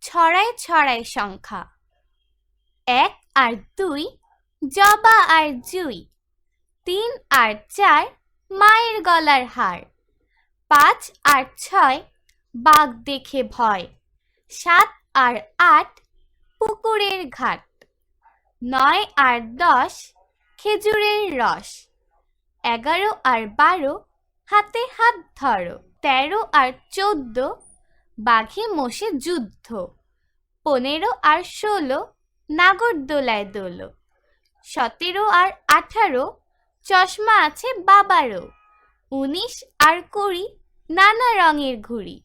ছড়ায় ছড়ায় সংখ্যা। এক আর দুই, জবা আর জুই। তিন আর চার, মায়ের গলার হার। পাঁচ আর ছয়, বাঘ দেখে ভয়। সাত আর আট, পুকুরের ঘাট। নয় আর দশ, খেজুরের রস। এগারো আর বারো, হাতে হাত ধরো। তেরো আর চোদ্দ বাঘে মোষে যুদ্ধ। পনেরো আর ষোলো, নাগরদোলায় দোল। সতেরো আর আঠারো, চশমা আছে বাবারও। উনিশ আর কুড়ি, নানা রঙের ঘুড়ি।